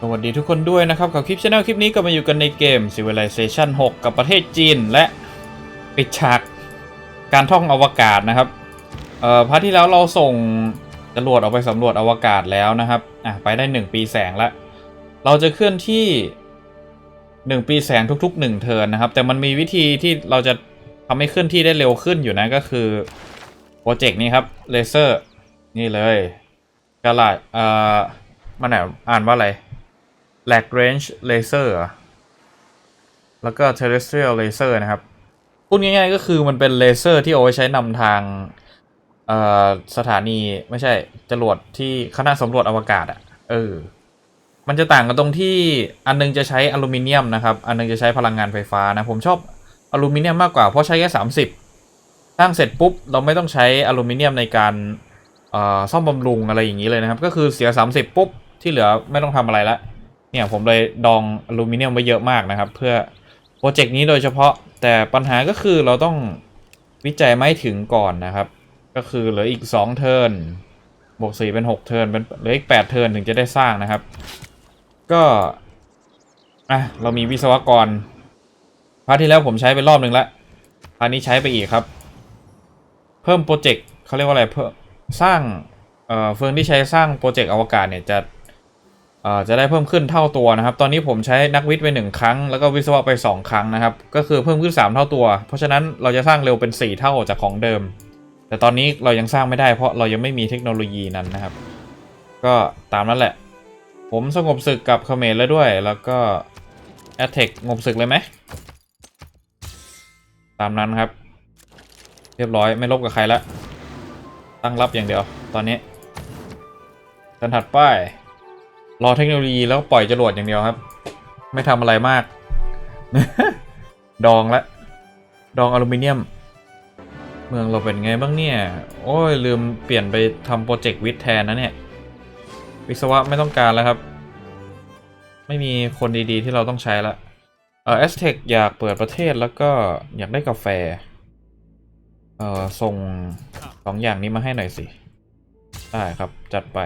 สวัสดีทุกคนด้วยนะครับ กับคลิปช anel คลิปนี้ก็มาอยู่กันในเกม Civilization 6 กับประเทศจีนและปิดฉากการท่องอวกาศนะครับเอ่อพาร์ทที่แล้วเราส่งจรวดออกไปสำรวจอวกาศแล้วนะครับอะไปได้ 1 ปีแสงแล้ว เราจะเคลื่อนที่ 1 ปีแสงทุกๆ 1 เทินนะครับ แต่มันมีวิธีที่เราจะทำให้เคลื่อนที่ได้เร็วขึ้นอยู่นะก็คือโปรเจกต์นี้ครับเลเซอร์นี่เลยกระลาดเอ่อมันไหนอ่านว่าอะไร Lag Range Laser เหรอแล้วก็ Terrestrial Laser นะครับ พูดง่ายๆก็คือมันเป็นเลเซอร์ที่เอาไว้ใช้นำทางสถานีไม่ใช่จรวดที่คณะสำรวจอวกาศอะ่ะเออมันจะต่างกันตรงที่อันนึงจะใช้อลูมิเนียมนะครับ อันนึงจะใช้พลังงานไฟฟ้านะ ผมชอบอลูมิเนียมมากกว่าเพราะใช้แค่สามสิบสร้างเสร็จปุ๊บ เราไม่ต้องใช้อลูมิเนียมในการซ่อมบำรุงอะไรอย่างนี้เลยนะครับ ก็คือเสีย 30 ปุ๊บ ที่เหลือไม่ต้องทำอะไรละ เนี่ยผมเลยดองอลูมิเนียมไว้เยอะมากนะครับ เพื่อโปรเจกต์นี้โดยเฉพาะแต่ปัญหาก็คือเราต้องวิจัยไม่ถึงก่อนนะครับ ก็คือเหลืออีก 2 เทิร์นบวก4เป็น 6 เทิร์นเป็นเหลืออีก 8 เทิร์นถึงจะได้สร้างนะครับ ก็อะเรามีวิศวกรพาร์ทที่แล้วผมใช้ไปรอบหนึ่งแล้วพาร์ทนี้ใช้ไปอีกครับ เพิ่มโปรเจกต์เขาเรียกว่าอะไรเพิ่มสร้างเอ่อเฟืองที่ใช้สร้างโปรเจกต์อวกาศเนี่ยจะ จะได้เพิ่มขึ้นเท่าตัวนะครับ ตอนนี้ผมใช้นักวิทย์ไปหนึ่งครั้ง แล้วก็วิศวะไป 2 ครั้งนะครับ ก็คือเพิ่มขึ้น 3 เท่าตัว เพราะฉะนั้นเราจะสร้างเร็วเป็น 4 เท่าจากของเดิม แต่ตอนนี้เรายังสร้างไม่ได้เพราะเรายังไม่มีเทคโนโลยีนั้นนะครับ ก็ตามนั้นแหละ ผมสงบศึกกับเขมรแล้วด้วย แล้วก็แอตเทคงบศึกเลยไหม ตามนั้นครับ เรียบร้อยไม่ลบกับใครละ ตั้งรับอย่างเดียว ตอนนี้กันถัดไป รอเทคโนโลยีแล้วปล่อยจรวดอย่างเดียวครับ ไม่ทำอะไรมาก ดองละ ดองอลูมิเนียม เมืองเราเป็นไงบ้างเนี่ย โอ้ย ลืมเปลี่ยนไปทำโปรเจกต์วิทย์แทนนะเนี่ย วิศวะไม่ต้องการแล้วครับ ไม่มีคนดีๆที่เราต้องใช้ละเออเอสเทคอยากเปิดประเทศแล้วก็อยากได้กาแฟ เออส่งสองอย่างนี้มาให้หน่อยสิ ได้ครับจัดไป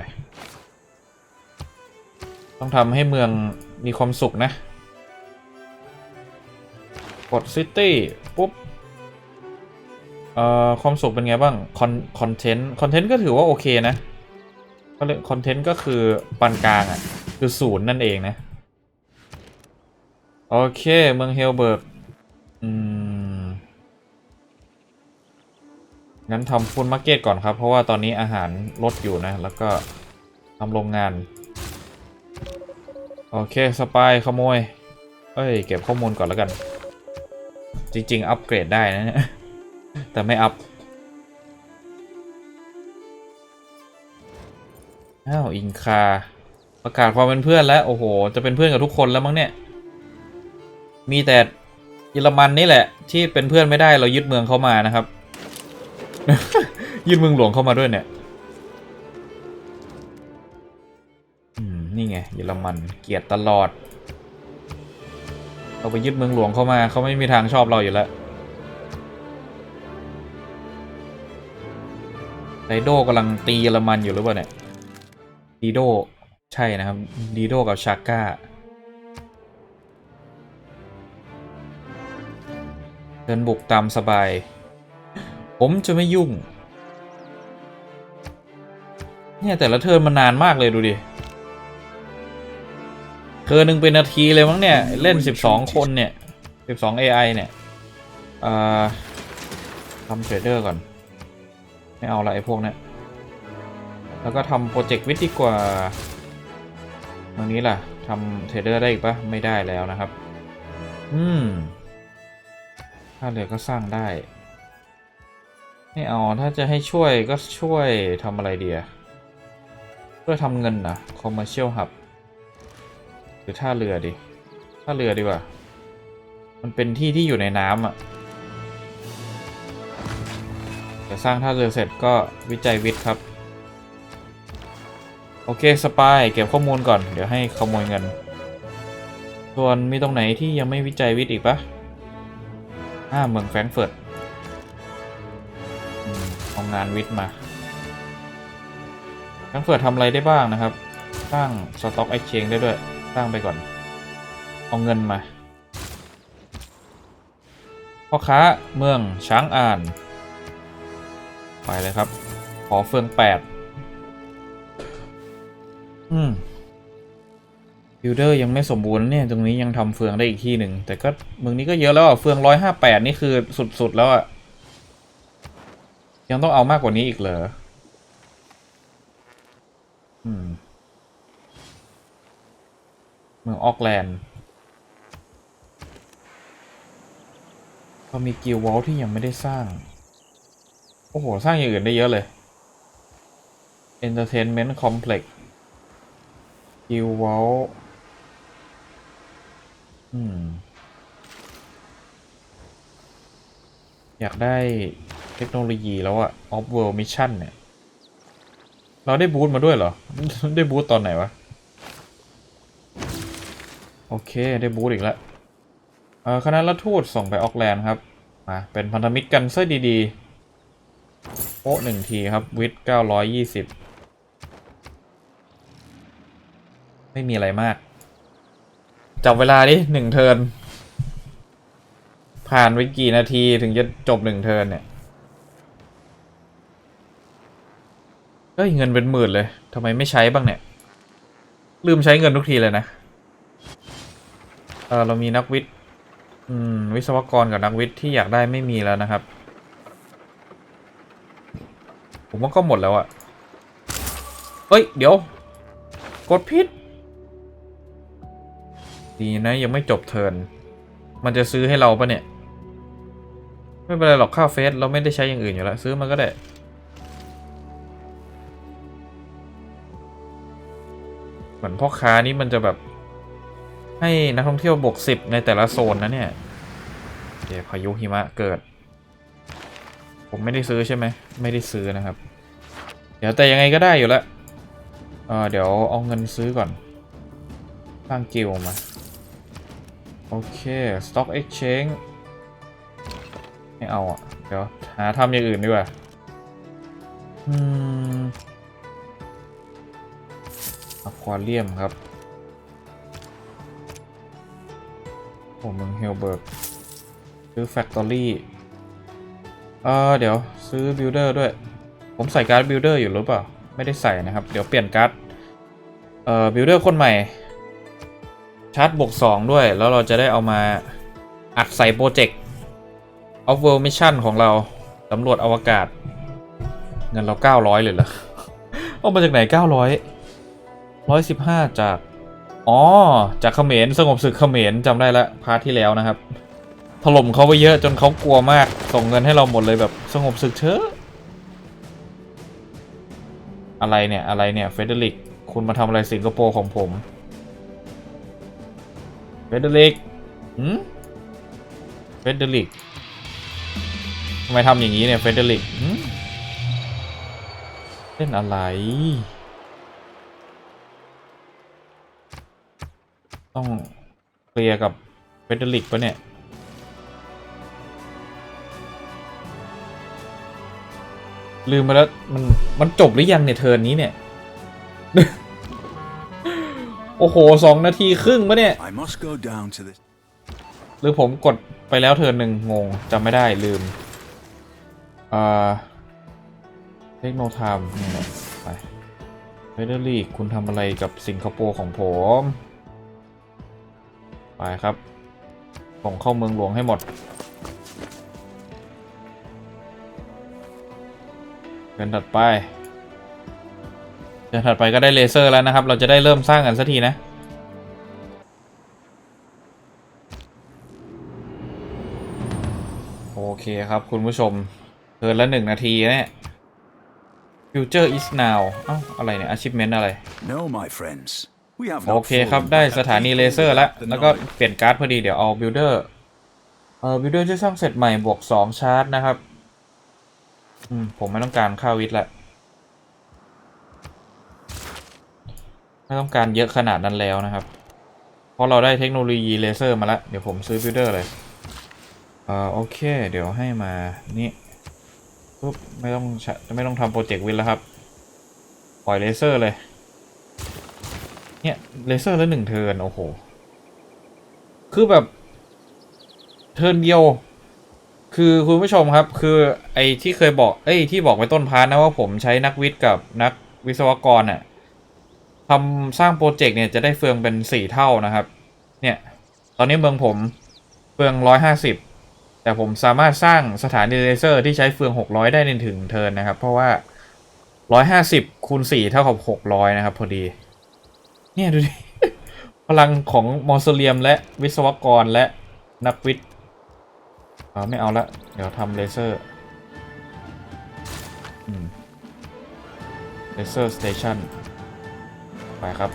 ต้องทำให้เมืองมีความสุขนะ กดซิตี้ปุ๊บ เอ่อ ความสุขเป็นไงบ้าง คอนคอนเทนต์ คอนเทนต์ก็ถือว่าโอเคนะก็เลยคอนเทนต์ก็คือปานกลางอะ่ะ คือศูนย์นั่นเองนะ โอเค เมืองเฮลเบิร์ก อืม งั้นทำฟู้ดมาร์เก็ตก่อนครับ เพราะว่าตอนนี้อาหารลดอยู่นะ แล้วก็ทำโรงงาน โอเค สปายขโมย เอ้ย เก็บข้อมูลก่อนแล้วกัน จริง ๆ อัปเกรดได้นะเนี่ย แต่ไม่อัพ อ้าว อิงคา ประกาศความเป็นเพื่อนแล้ว โอ้โห จะเป็นเพื่อนกับทุกคนแล้วมั้งเนี่ย มีแต่เยอรมันนี่แหละ ที่เป็นเพื่อนไม่ได้เรายึดเมืองเขามานะครับ ยึดเมืองหลวงเข้ามาด้วยเนี่ย เยอรมันเกลียดตลอด เราไปยึดเมืองหลวงเข้ามาเขาไม่มีทางชอบเราอยู่แล้วไดโดกำลังตีเยอรมันอยู่หรือเปล่าเนี่ยดีโดใช่นะครับดีโดกับชาก้าเดินบุกตามสบาย ผมจะไม่ยุ่ง เนี่ยแต่ละเทิร์นมันนานมากเลยดูดิ เธอหนึ่งเป็นนาทีเลยมั้งเนี่ย เล่น 12 คนเนี่ย 12 AI เนี่ยเอ่อทำเทรดเดอร์ก่อน ไม่เอาละไอ้พวกเนี้ยแล้วก็ทำโปรเจกต์วิทย์ดีกว่าตรงนี้ล่ะทำเทรดเดอร์ได้อีกปะไม่ได้แล้วนะครับ อืม ถ้าเหลือก็สร้างได้ ไม่เอา ถ้าจะให้ช่วยก็ช่วยทำอะไรเดียช่วยทำเงินนะ commercial hub ห รือท่าเรือดิท่าเรือดีกว่า มันเป็นที่ที่อยู่ในน้ำอะเดี๋ยวสร้างท่าเรือเสร็จก็วิจัยวิทย์ครับ โอเคสปายเก็บข้อมูลก่อน เดี๋ยวให้ขโมยเงิน ส่วนมีตรงไหนที่ยังไม่วิจัยวิทย์อีกปะอ่าเมืองแฟรงเฟิร์ตอืมเอางานวิทย์มาแฟรงเฟิร์ตทำอะไรได้บ้างนะครับ สร้างสต็อกไอเชงได้ด้วย สร้างไปก่อน เอาเงินมา พ่อค้าเมืองช้างอ่าน ไปเลยครับ ขอเฟืองแปดอืมบิลเดอร์ยังไม่สมบูรณ์เนี่ย ตรงนี้ยังทำเฟืองได้อีกที่หนึ่ง แต่ก็เมืองนี้ก็เยอะแล้วอะ เฟืองร้อยห้าแปดนี่คือสุด ๆ แล้วอะ ยังต้องเอามากกว่านี้อีกเหรอ อืม มืองออกแลนด์เรามีกิลวอลที่ยังไม่ได้สร้าง โอ้โห สร้างอย่างอื่นได้เยอะเลย Entertainment Complex กิลวอลอืม อยากได้เทคโนโลยีแล้วอะ Off World Mission เนี่ย เราได้บูทมาด้วยเหรอ ได้บูทตอนไหนวะ โอเค ได้บูทอีกแล้วเอ่อคณะรัฐทูตส่งไปออกแลนด์ครับ มา เป็นพันธมิตรกันซะดีๆโป๊ะหนึ่งทีครับ วิทเก้าร้อยยี่สิบไม่มีอะไรมาก จับเวลาดิหนึ่งเทิน ผ่านไปกี่นาทีถึงจะจบหนึ่งเทินเนี่ย เฮ้ย เงินเป็นหมื่นเลยทำไมไม่ใช้บ้างเนี่ย ลืมใช้เงินทุกทีเลยนะ เออเรามีนักวิทย์อืมวิศวกรกับนักวิทย์ที่อยากได้ไม่มีแล้วนะครับ ผมว่าก็หมดแล้วอะเฮ้ย เดี๋ยว กดพิษดีนะยังไม่จบเทินมันจะซื้อให้เราปะเนี่ย ไม่เป็นไรหรอกค่าเฟสเราไม่ได้ใช้อย่างอื่นอยู่แล้ว ซื้อมาก็ได้เหมือนพ่อค้านี่มันจะแบบ ให้นักท่องเที่ยวบวกสิบในแต่ละโซนนะเนี่ย เดี๋ยวพายุหิมะเกิด ผมไม่ได้ซื้อใช่ไหม ไม่ได้ซื้อนะครับ เดี๋ยวแต่ยังไงก็ได้อยู่แล้วเออเดี๋ยวเอาเงินซื้อก่อน สร้างกิลมา โอเค Stock Exchange ไม่เอาอะ เดี๋ยว หาทำอย่างอื่นดีกว่า อืมอควาเรียมครับ ผมเมืองเฮลเบิร์กซื้อแฟคทอรี่เออเดี๋ยวซื้อบิลเดอร์ด้วย ผมใส่การ์ดบิลเดอร์อยู่หรือเปล่า ไม่ได้ใส่นะครับ เดี๋ยวเปลี่ยนการ์ดเอ่อบิลเดอร์คนใหม่ ชาร์จบวก2ด้วย แล้วเราจะได้เอามาอัดใส่โปรเจกต์ Off World Mission ของเราสำรวจอวกาศ เงินเรา 900 เลยเหรอเอามาจากไหน 900 115 จาก อ๋อ จากเขมรสงบศึกเขมรจำได้ละพาร์ทที่แล้วนะครับ ถล่มเขาไปเยอะจนเขากลัวมาก ส่งเงินให้เราหมดเลยแบบสงบศึกเชอะอะไรเนี่ย อะไรเนี่ยเฟเดริก คุณมาทำอะไรสิงคโปร์ของผมเฟเดริกหืมเฟเดริกทำไมทำอย่างนี้เนี่ยเฟเดริกหืมเล่นอะไร ต้องเคลียร์กับเฟเดริกปะเนี่ยลืมไปแล้วมันมันจบหรือยังเนี่ยเทิร์นนี้เนี่ย โอ้โหสองนาทีครึ่งปะเนี่ย I must go down to the หรือผมกดไปแล้วเทิร์นหนึ่งงงจำไม่ได้ลืมอ่าเทคโนไทม์นี่แหละไปเฟเดอรีคุณทำอะไรกับสิงคโปร์ของผม ไปครับ ส่งเข้าเมืองหลวงให้หมด เดินถัดไป เดินถัดไปก็ได้เลเซอร์แล้วนะครับ เราจะได้เริ่มสร้างกันสักทีนะโอเคครับคุณผู้ชมเทินละหนึ่งนาทีเนี่ย Future is now เอ้าอะไรเนี่ย achievement อะไร No, my friends. We have โอ not เคครับ fallen ได้ back สถานี at เล the เซอร์แล้ว the แล้วก็ knowledge. เปลี่ยนการ์ดพอดีเดี๋ยวเอาบิลเดอร์เอ่อบิลเดอร์ที่สร้างเสร็จใหม่บวกสองชาร์จนะครับ อืม ผมไม่ต้องการค่าวิทย์ละไม่ต้องการเยอะขนาดนั้นแล้วนะครับ เพราะเราได้เทคโนโลยีเลเซอร์มาแล้วเดี๋ยวผมซื้อบิลเดอร์เลยเอ่อโอเค เดี๋ยวให้มานี่ปุ๊บไม่ต้องใช้ไม่ต้องทำโปรเจกต์วินแล้วครับ ปล่อยเลเซอร์เลย เนี่ยเลเซอร์แล้วหนึ่งเทินโอ้โห คือแบบ เทินเดียว คือคุณผู้ชมครับ คือไอ้ที่เคยบอก เอ้ยที่บอกไว้ต้นพาร์ทนะว่าผมใช้นักวิทย์กับนักวิศวกรน่ะทำสร้างโปรเจกต์เนี่ยจะได้เฟืองเป็นสี่เท่านะครับ เนี่ย ตอนนี้เมืองผมเฟืองร้อยห้าสิบแต่ผมสามารถสร้างสถานีเลเซอร์ที่ใช้เฟืองหกร้อยได้ในถึงเทินนะครับ เพราะว่าร้อยห้าสิบคูณสี่เท่ากับหกร้อยนะครับ พอดี เนี่ยดูดิพลังของมอสเลียมและวิศวกรและนักวิทย์เออไม่เอาละ เดี๋ยวทำเลเซอร์เลเซอร์สเตชันไปครับ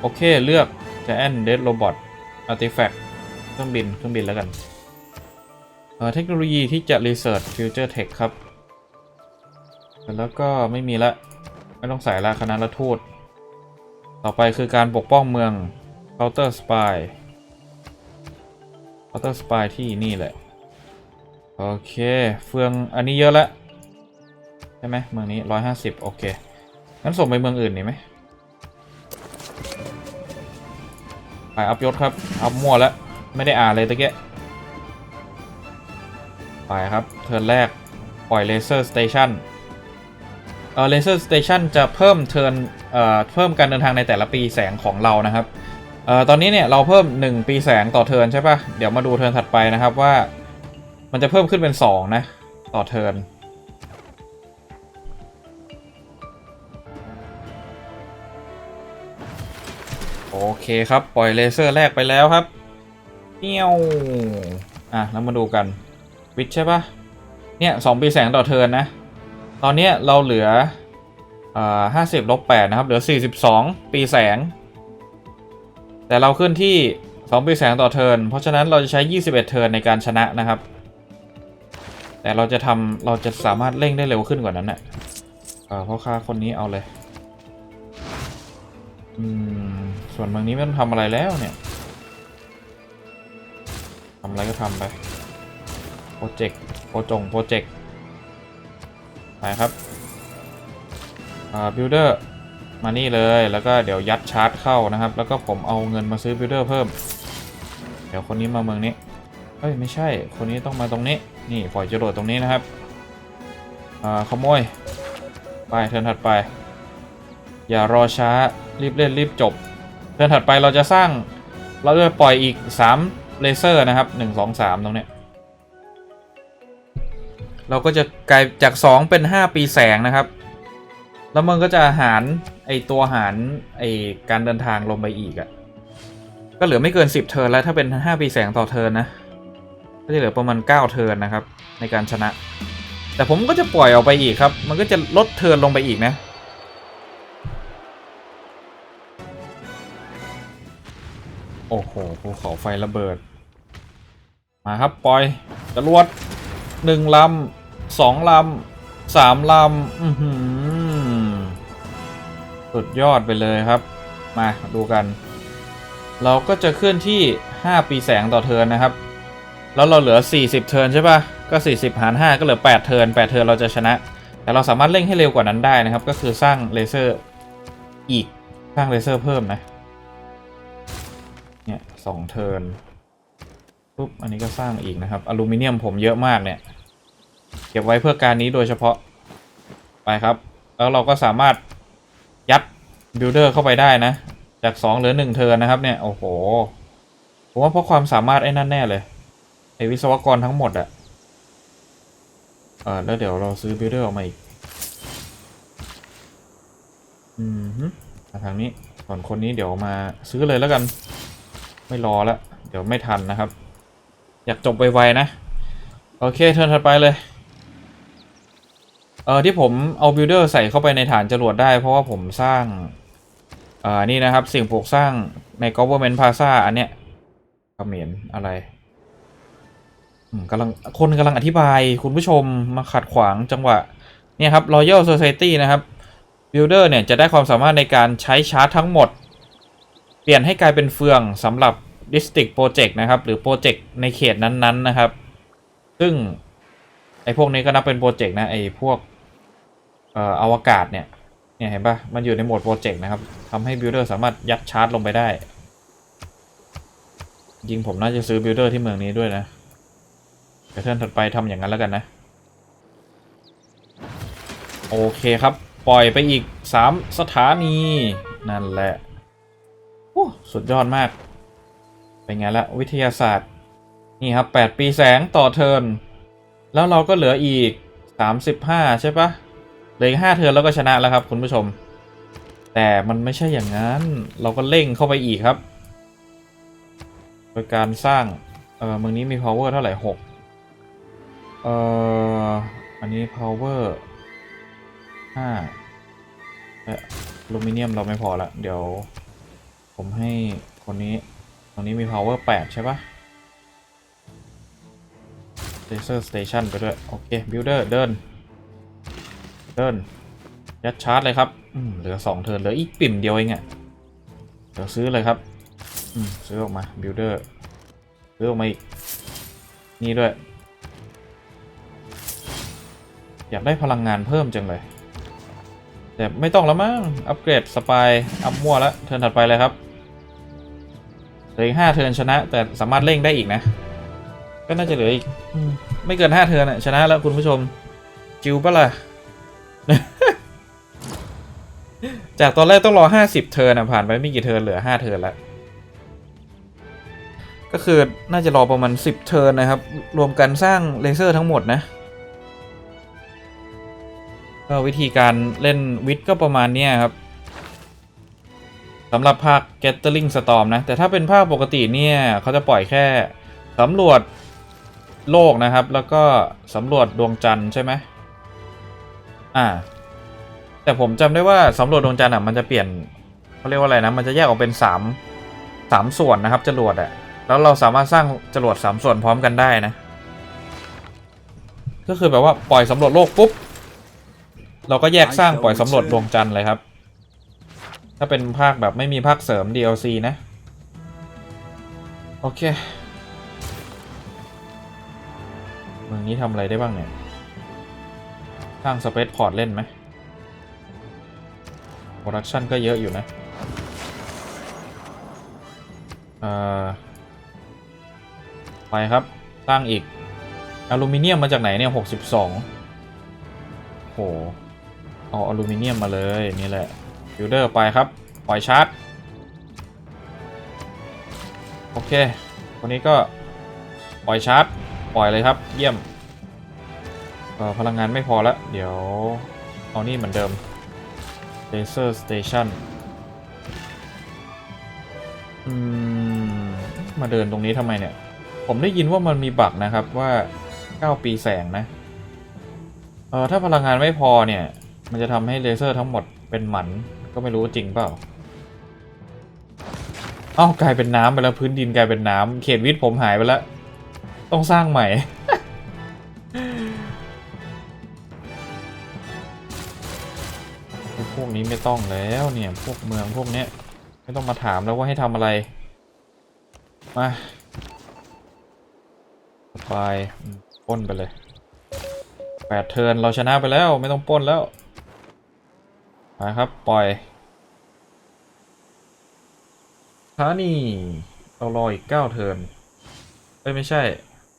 โอเคเลือกจะแอนเดดโรบอทอาร์ติแฟกต์เครื่องบินเครื่องบินแล้วกันเอ่อเทคโนโลยีที่จะ Research Future Tech ครับ แล้วก็ไม่มีละ ไม่ต้องใส่ละคณะละทูตต่อไปคือการปกป้องเมือง Counter Spy Counter Spy ที่นี่แหละ โอเค เฟืองอันนี้เยอะแล้วใช่ไหมเมืองนี้150โอเค งั้นส่งไปเมืองอื่นดีไหมไปอัพยศครับ อัพมั่วแล้ว ไม่ได้อ่านเลยตะเกียไปครับ เทิร์นแรก ปล่อยเลเซอร์สเตชัน เออเลเซอร์สเตชันจะเพิ่มเทิร์นเอ่อเพิ่มการเดินทางในแต่ละปีแสงของเรานะครับเอ่อตอนนี้เนี่ยเราเพิ่ม 1 ปีแสงต่อเทิร์นใช่ปะเดี๋ยวมาดูเทิร์นถัดไปนะครับว่า มันจะเพิ่มขึ้นเป็น 2 นะ ต่อเทิร์นโอเคครับ ปล่อยเลเซอร์แรกไปแล้วครับเปี้ยวอะแล้วมาดูกัน วิทใช่ปะเนี่ยสองปีแสงต่อเทิร์นนะ ตอนนี้เราเหลือห้าสิบลบแปดนะครับ เหลือสี่สิบสองปีแสง แต่เราขึ้นที่สองปีแสงต่อเทิร์น เพราะฉะนั้นเราจะใช้ยี่สิบเอ็ดเทิร์นในการชนะนะครับ แต่เราจะทำเราจะสามารถเร่งได้เร็วขึ้นกว่านั้นน่ะเพราะค่าคนนี้เอาเลยส่วนบางนี้ไม่ต้องทำอะไรแล้วเนี่ยทำอะไรก็ทำไป โปรเจกต์ โปรจง โปรเจกต์ ไปครับอ่าบิลเดอร์มานี่เลยแล้วก็เดี๋ยวยัดชาร์จเข้านะครับ แล้วก็ผมเอาเงินมาซื้อบิลเดอร์เพิ่ม เดี๋ยวคนนี้มาเมืองนี้เฮ้ยไม่ใช่คนนี้ต้องมาตรงนี้นี่ปล่อยจรวดตรงนี้นะครับอ่าขโมยไปเทิร์นถัดไป อย่ารอช้ารีบเล่นรีบจบเทิร์นถัดไปเราจะสร้างเราจะปล่อยอีก 3 เลเซอร์นะครับ 1 2 3 ตรงเนี้ย เราก็จะกลายจาก 2 เป็น 5 ปีแสงนะครับ แล้วมันก็จะหารไอตัวหารไอการเดินทางลงไปอีกอะ่ะก็เหลือไม่เกิน 10 เทิร์นแล้วถ้าเป็น 5 ปีแสงต่อเทิร์นนะก็จะเหลือประมาณ 9 เทิร์นนะครับ ในการชนะ แต่ผมก็จะปล่อยออกไปอีกครับ มันก็จะลดเทิร์นลงไปอีกนะโอ้โหภูเขาไฟระเบิด มาครับ ปล่อยจรวดหนึ่งลำ สองลำสามลำสุดยอดไปเลยครับ มาดูกัน เราก็จะเคลื่อนที่ 5 ปีแสงต่อเทิร์นนะครับ แล้วเราเหลือ 40 เทิร์นใช่ปะก็ 40 หาร 5 ก็เหลือ 8 เทิร์น8 เทิร์นเราจะชนะ แต่เราสามารถเร่งให้เร็วกว่านั้นได้นะครับ ก็คือสร้างเลเซอร์อีกสร้างเลเซอร์เพิ่มนะ เนี่ยสองเทิร์นปุ๊บอันนี้ก็สร้างอีกนะครับ อลูมิเนียมผมเยอะมากเนี่ย เก็บไว้เพื่อการนี้โดยเฉพาะ ไปครับ แล้วเราก็สามารถยัดบิลเดอร์เข้าไปได้นะ จาก2เหลือ1เทิร์นนะครับเนี่ย โอ้โห ผมว่าเพราะความสามารถไอ้นั่นแน่เลยไอวิศวกรทั้งหมดอะเออแล้วเดี๋ยวเราซื้อบิลดเดอร์ออกมาอีก อืมฮึทางนี้ส่วนคนนี้เดี๋ยวมาซื้อเลยแล้วกัน ไม่รอแล้วเดี๋ยวไม่ทันนะครับ อยากจบไวๆนะ โอเคเทิร์นถัดไปเลย เออที่ผมเอาบิลเดอร์ใส่เข้าไปในฐานจรวดได้ เพราะว่าผมสร้างอ่านี่นะครับ สิ่งปลูกสร้างใน government plaza อันเนี้ยเขมรอะไรกำลังคนกำลังอธิบายคุณผู้ชมมาขัดขวางจังหวะ เนี่ยครับ Royal Society นะครับ Builder เนี่ยจะได้ความสามารถในการใช้ชาร์จทั้งหมด เปลี่ยนให้กลายเป็นเฟืองสำหรับ District Project นะครับ หรือโปรเจกต์ในเขตนั้นๆนะครับ ซึ่ง ไอ้พวกนี้ก็นับเป็นโปรเจกต์นะไอ้พวกเอ่ออวกาศเนี่ยเนี่ยเห็นปะมันอยู่ในโหมดโปรเจกต์นะครับทำให้บิลดเออร์สามารถยัดชาร์จลงไปได้จริงผมน่าจะซื้อบิลดเออร์ที่เมืองนี้ด้วยนะเดี๋ยวเทิร์นถัดไปทำอย่างนั้นแล้วกันนะ โอเคครับ ปล่อยไปอีก 3 สถานี นั่นแหละโอ้สุดยอดมาก เป็นไงละวิทยาศาสตร์ นี่ครับ 8 ปีแสงต่อเทิร์น แล้วเราก็เหลืออีก 35 ใช่ปะเหลืออีก5เทิร์นแล้วก็ชนะแล้วครับคุณผู้ชม แต่มันไม่ใช่อย่างนั้น เราก็เร่งเข้าไปอีกครับ โดยการสร้าง เออเมืองนี้มี power เท่าไหร่ 6 เอ่อ อันนี้ power ห้าเอ่ออลูมิเนียมเราไม่พอละ เดี๋ยว ผมให้คนนี้ตรงนี้มี power 8 ใช่ปะ laser station ไปด้วย โอเค builder เดิน เดิน ยัดชาร์จเลยครับเหลือ 2 เทิร์นเหลืออีกปิ่มเดียวเองอะ่ะเดี๋ยวซื้อเลยครับซื้อออกมา builder ซื้อออกมาอีก นี่ด้วย อยากได้พลังงานเพิ่มจังเลย แต่ไม่ต้องแล้วมั้ง อัปเกรดสปาย อัพมั่วแล้ว เทิร์นถัดไปเลยครับเหลืออีกห้าเทิร์นชนะ แต่สามารถเร่งได้อีกนะ ก็น่าจะเหลืออีกไม่เกินห้าเทิร์นอะชนะแล้วคุณผู้ชม จิวปะล่ะ จากตอนแรกต้องรอห้าสิบเทิร์นอะผ่านไปไม่กี่เทิร์นเหลือห้าเทิร์นแล้ว ก็คือน่าจะรอประมาณสิบเทิร์นนะครับ รวมกันสร้างเลเซอร์ทั้งหมดนะก็วิธีการเล่นวิทก็ประมาณนี้ครับสำหรับภาค Gathering Storm นะ แต่ถ้าเป็นภาคปกติเนี่ย เขาจะปล่อยแค่สำรวจ โลกนะครับ แล้วก็สำรวจดวงจันทร์ใช่ไหมอ่า แต่ผมจำได้ว่าสำรวจดวงจันทร์อะมันจะเปลี่ยนเขาเรียกว่าอะไรนะ มันจะแยกออกเป็นสามสามส่วนนะครับจรวดอะแล้วเราสามารถสร้างจรวดสามส่วนพร้อมกันได้นะ ก็คือแบบว่าปล่อยสำรวจโลกปุ๊บเราก็แยกสร้างปล่อยสำรวจดวงจันทร์เลยครับ ถ้าเป็นภาคแบบไม่มีภาคเสริม DLC นะ โอเค เมืองนี้ทำอะไรได้บ้างเนี่ย สร้างสเปซพอร์ตเล่นไหมโปรดักชันก็เยอะอยู่นะเอ่อไปครับ สร้างอีก อลูมิเนียมมาจากไหนเนี่ย62โห เอาอลูมิเนียมมาเลยนี่แหละฟิลเดอร์ไปครับ ปล่อยชาร์จ โอเค วันนี้ก็ปล่อยชาร์จ ปล่อยเลยครับ เยี่ยมเอ่อพลังงานไม่พอแล้ว เดี๋ยว เอานี่เหมือนเดิม Laser Station อืมมาเดินตรงนี้ทำไมเนี่ย ผมได้ยินว่ามันมีบักนะครับว่า 9 ปีแสงนะ เออถ้าพลังงานไม่พอเนี่ย มันจะทำให้เลเซอร์ทั้งหมดเป็นหมันก็ไม่รู้จริงเปล่าเอ้ากลายเป็นน้ำไปแล้วพื้นดินกลายเป็นน้ำเขตวิทย์ผมหายไปแล้ว ต้องสร้างใหม่ พวกนี้ไม่ต้องแล้วเนี่ยพวกเมืองพวกเนี้ยไม่ต้องมาถามแล้วว่าให้ทำอะไร มาสบายอืมปล้นไปเลยแปดเทินเราชนะไปแล้วไม่ต้องป้นแล้วไปครับปล่อยท้านี่เรารออีกเก้าเทินเอ้ยไม่ใช่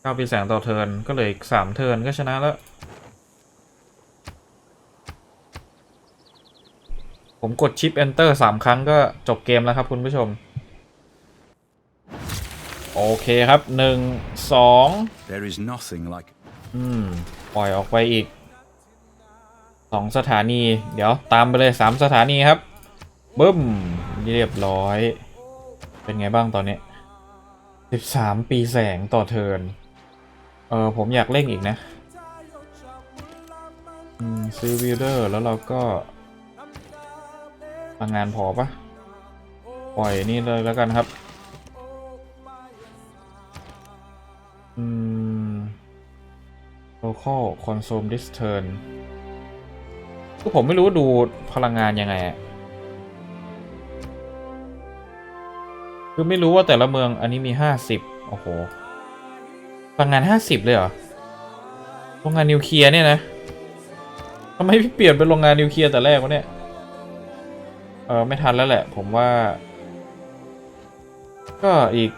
เก้าปีแสงต่อเทิร์นก็เหลืออีกสามเทิร์นก็ชนะแล้ว ผมกดชิป Enter สามครั้งก็จบเกมแล้วครับคุณผู้ชม โอเคครับหนึ่งสอง There is nothing like อืม ปล่อยออกไปอีกสองสถานี เดี๋ยวตามไปเลยสามสถานีครับบึ้มเรียบร้อย เป็นไงบ้างตอนนี้สิบสามปีแสงต่อเทิร์น เออผมอยากเร่งอีกนะซื้อวิลเดอร์แล้วเราก็พลังงานพอปะปล่อยนี่เลยแล้วกันครับ อืม local consume this turn คือผมไม่รู้ดูพลังงานยังไงอะคือไม่รู้ว่าแต่ละเมืองอันนี้มีห้าสิบโอ้โห พลังงานห้าสิบเลยเหรอโรงงานนิวเคลียร์เนี่ยนะทำไมพี่เปลี่ยนเป็นโรงงานนิวเคลียร์แต่แรกวะเนี่ยเออไม่ทันแล้วแหละ ผมว่า ก็อีก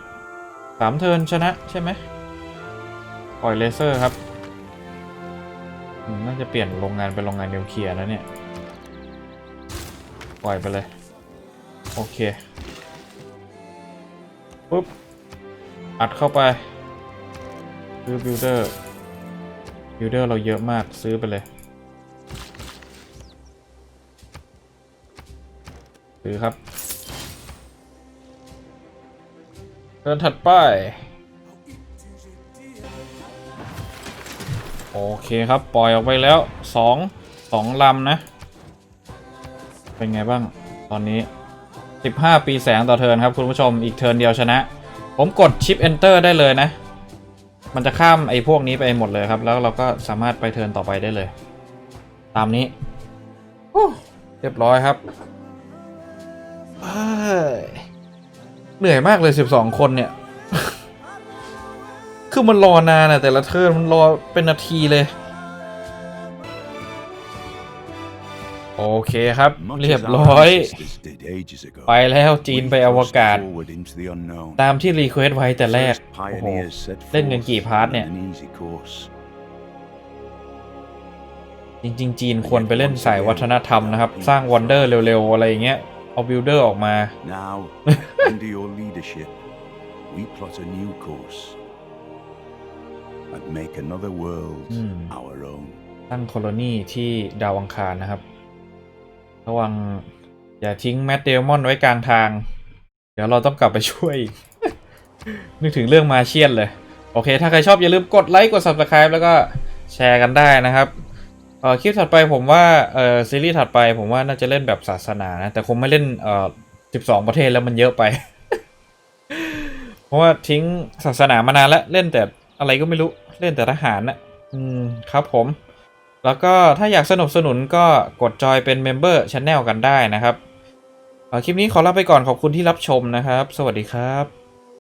สามเทิร์นชนะใช่ไหมปล่อยเลเซอร์ครับน่าจะเปลี่ยนโรงงานเป็นโรงงานนิวเคลียร์นะเนี่ย ปล่อยไปเลย โอเค ปุ๊บ อัดเข้าไป ซื้อบิลเดอร์บิลเดอร์เราเยอะมากซื้อไปเลย ซื้อครับเดินถัดไป โอเคครับ ปล่อยออกไปแล้วสองสองลำนะ เป็นไงบ้างตอนนี้ 15 ปีแสงต่อเทิร์นครับคุณผู้ชมอีกเทิร์นเดียวชนะ ผมกดชิป Enter ได้เลยนะ มันจะข้ามไอ้พวกนี้ไปหมดเลยครับ แล้วเราก็สามารถไปเทิร์นต่อไปได้เลย ตามนี้โอ้เรียบร้อยครับเฮ้ยเหนื่อยมากเลย12คนเนี่ย คือมันรอนานอะแต่ละเทิร์นมันรอเป็นนาทีเลย โอเคครับ Much เรีย as บ our ร้อย ancestors did ages ago, ไปแล้วจีน we ไปอว thrust กาศ forward into the unknown. ตามที่รีเควสไว้แต่แรก First โอ้โห pioneers set เล่นกัน forth กี่พาร์ท on เนี่ย an easy course. จริง ๆ จีนควรไปเล่นสายวัฒนธรรมนะครับ สร้างวันเดอร์เร็ว ๆ อะไรอย่างเงี้ย เอาบิลเดอร์ออกมา Now, under your leadership, we plot a new course and make another world Hmm. our own. ตั้งโคโลนีที่ดาวอังคารนะครับ ระวังอย่าทิ้งแมตเดมอนไว้กลางทาง เดี๋ยวเราต้องกลับไปช่วย นึกถึงเรื่องมาเชียนเลย โอเค ถ้าใครชอบอย่าลืมกดไลค์กด Subscribe แล้วก็แชร์กันได้นะครับเอ่อคลิปถัดไปผมว่าเออซีรีส์ถัดไปผมว่าน่าจะเล่นแบบศาสนานะ แต่คงไม่เล่นเอ่อ12ประเทศแล้วมันเยอะไป เพราะว่าทิ้งศาสนามานานแล้วเล่นแต่อะไรก็ไม่รู้เล่นแต่ทหารนะอืมครับผม แล้วก็ถ้าอยากสนับสนุนก็กดจอยเป็นเมมเบอร์ช n แนลกันได้นะครับเอ่อคลิปนี้ขอลาไปก่อนขอบคุณที่รับชมนะครับ สวัสดีครับ